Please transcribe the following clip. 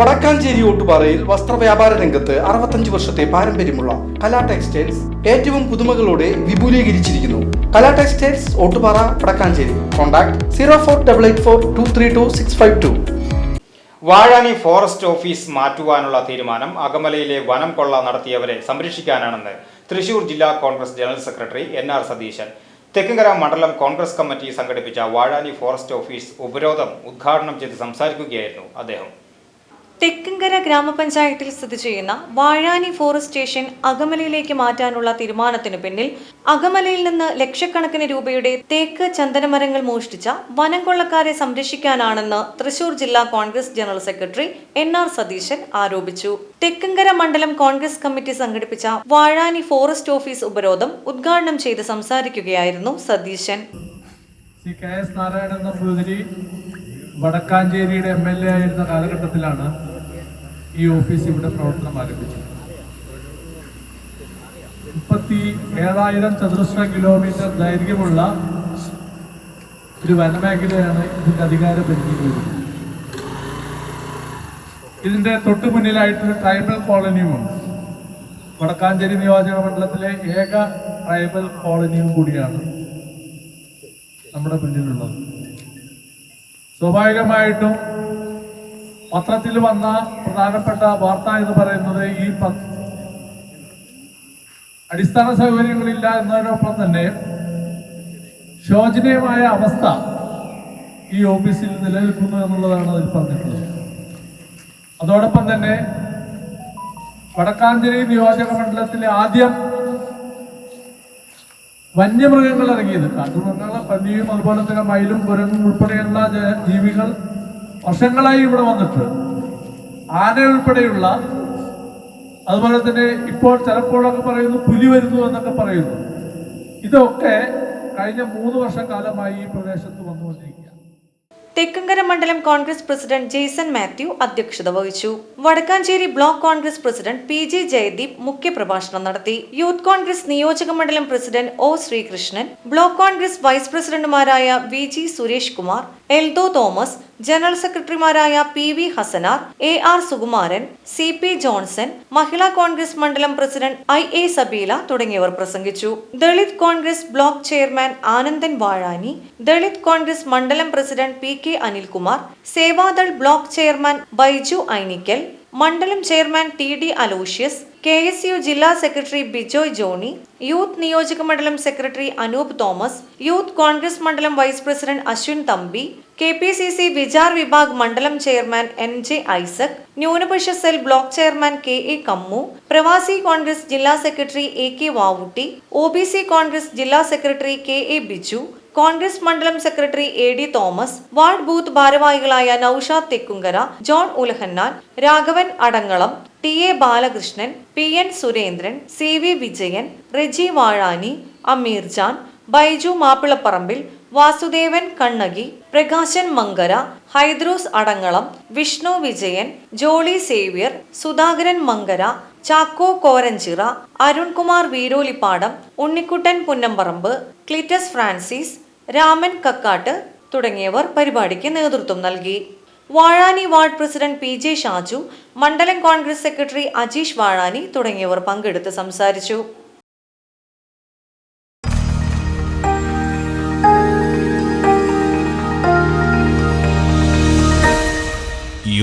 വടക്കാഞ്ചേരി ഓട്ടുപാറയിൽ വസ്ത്രവ്യാപാര രംഗത്ത് അറുപത്തഞ്ച് വർഷത്തെ പാരമ്പര്യമുള്ള കലാ ടെക്സ്റ്റൈൽസ് ഏറ്റവും പുതുമകളോടെ വിപുലീകരിച്ചിരിക്കുന്നു. Kala textiles Ottupara Vadakkanchery. Contact zero four double eight four two three two six five two. Vazhani forest office മാറ്റുവാനുള്ള തീരുമാനം അകമലയിലെ വനം കൊള്ള നടത്തിയവരെ സംരക്ഷിക്കാനാണെന്ന് തൃശൂർ ജില്ലാ Congress general secretary N R Satheesan. Thekkumkara മണ്ഡലം കോൺഗ്രസ് കമ്മിറ്റി സംഘടിപ്പിച്ച വാഴാനി ഫോറസ്റ്റ് ഓഫീസ് ഉപരോധം ഉദ്ഘാടനം ചെയ്ത് സംസാരിക്കുകയായിരുന്നു അദ്ദേഹം. തെക്കുംകര ഗ്രാമപഞ്ചായത്തിൽ സ്ഥിതി ചെയ്യുന്ന വാഴാനി ഫോറസ്റ്റ് സ്റ്റേഷൻ അകമലയിലേക്ക് മാറ്റാനുള്ള തീരുമാനത്തിനു പിന്നിൽ അകമലയിൽ നിന്ന് ലക്ഷക്കണക്കിന് രൂപയുടെ തേക്ക് ചന്ദനമരങ്ങൾ മോഷ്ടിച്ച വനം കൊള്ളക്കാരെ സംരക്ഷിക്കാനാണെന്ന് തൃശൂർ ജില്ലാ Congress general secretary N R Satheesan ആരോപിച്ചു. തെക്കുംകര മണ്ഡലം കോൺഗ്രസ് കമ്മിറ്റി സംഘടിപ്പിച്ച വാഴാനി ഫോറസ്റ്റ് ഓഫീസ് ഉപരോധം ഉദ്ഘാടനം ചെയ്ത് സംസാരിക്കുകയായിരുന്നു Satheesan. C K S Narayanan വടക്കാഞ്ചേരിയുടെ M L A ആയിരുന്ന കാലഘട്ടത്തിലാണ് ഈ ഓഫീസ് ഇവിടെ പ്രവർത്തനം ആരംഭിച്ചു. മുപ്പത്തി ഏഴായിരം ചതുരശ്ര കിലോമീറ്റർ ദൈർഘ്യമുള്ള ഒരു വനമേഖലയാണ് ഇതിന്റെ അധികാര പരിധിയിൽ വരുന്നത് ഇതിന്റെ തൊട്ടു മുന്നിലായിട്ടൊരു ട്രൈബൽ കോളനിയുമുണ്ട് വടക്കാഞ്ചേരി നിയോജക മണ്ഡലത്തിലെ ഏക ട്രൈബൽ കോളനിയും കൂടിയാണ് നമ്മുടെ മുന്നിലുള്ളത് സ്വാഭാവികമായിട്ടും പത്രത്തിൽ വന്ന പ്രധാനപ്പെട്ട വാർത്ത എന്ന് പറയുന്നത് ഈ അടിസ്ഥാന സൗകര്യങ്ങളില്ല എന്നതിനൊപ്പം തന്നെ ശോചനീയമായ അവസ്ഥ ഈ ഓഫീസിൽ നിലനിൽക്കുന്നു എന്നുള്ളതാണ് അതിൽ പറഞ്ഞിട്ടുള്ളത്. അതോടൊപ്പം തന്നെ വടക്കാഞ്ചേരി നിയോജക മണ്ഡലത്തിലെ ആദ്യം വന്യമൃഗങ്ങൾ ഇറങ്ങിയത്. കാട്ടുമൃഗങ്ങൾ പന്നിയും അതുപോലെ തന്നെ മയിലും കുരങ്ങും ഉൾപ്പെടെയുള്ള ജീവികൾ വർഷങ്ങളായി ഇവിടെ വന്നിട്ട് ആന ഉൾപ്പെടെയുള്ള അതുപോലെ തന്നെ ഇപ്പോൾ ചിലപ്പോഴൊക്കെ പറയുന്നു പുലി വരുന്നു എന്നൊക്കെ പറയുന്നു. ഇതൊക്കെ കഴിഞ്ഞ മൂന്ന് വർഷക്കാലമായി ഈ പ്രദേശത്ത് വന്നുകൊണ്ടിരിക്കുക തെക്കുംകര മണ്ഡലം കോൺഗ്രസ് പ്രസിഡന്റ് ജെയ്സൺ മാത്യു അധ്യക്ഷത വഹിച്ചു. Vadakkanchery block Congress president P J Jayadeep മുഖ്യപ്രഭാഷണം നടത്തി. യൂത്ത് കോൺഗ്രസ് നിയോജക മണ്ഡലം president O Sreekrishnan block Congress vice പ്രസിഡന്റുമാരായ V G Suresh Kumar Eldho Thomas general സെക്രട്ടറിമാരായ P V Hassanar A R Sukumaran C P Johnson Mahila Congress മണ്ഡലം president I A Sabeela തുടങ്ങിയവർ പ്രസംഗിച്ചു. Dalit Congress block chairman Anandan Vazhani Dalit Congress മണ്ഡലം president P K Anilkumar Sevadal block chairman Baiju Ainikkal മണ്ഡലം chairman T D Aloysius K S U ജില്ലാ secretary Bijoy Johny youth നിയോജക മണ്ഡലം secretary Anoop Thomas youth Congress മണ്ഡലം vice president Ashwin Thampi K P C C Vichar Vibhag മണ്ഡലം chairman N J Isaac ന്യൂനപക്ഷ cell block chairman K A Kammu Pravasi Congress ജില്ലാ secretary A K Vavutty O B C Congress ജില്ലാ secretary K A Biju Congress മണ്ഡലം secretary A D Thomas ward booth ഭാരവാഹികളായ Noushad Thekkumkara John Ulahannan Raghavan Adangalam T A Balakrishnan P N Surendran C V Vijayan Reji Vazhani Ameer Jan Baiju Mappilaparambil Vasudevan Kannaki Prakashan Mankara Hydros Adangalam Vishnu Vijayan Jolly Xavier Sudhakaran Mankara Chacko Koranchira Arunkumar Veerolippadam Unnikuttan Punnamparambu Clitus Francis Raman Kakkattu തുടങ്ങിയവർ പരിപാടിക്ക് നേതൃത്വം നൽകി. Vazhani ward president P J Shaju മണ്ഡലം Congress secretary Ajeesh Vazhani തുടങ്ങിയവർ പങ്കെടുത്ത് സംസാരിച്ചു.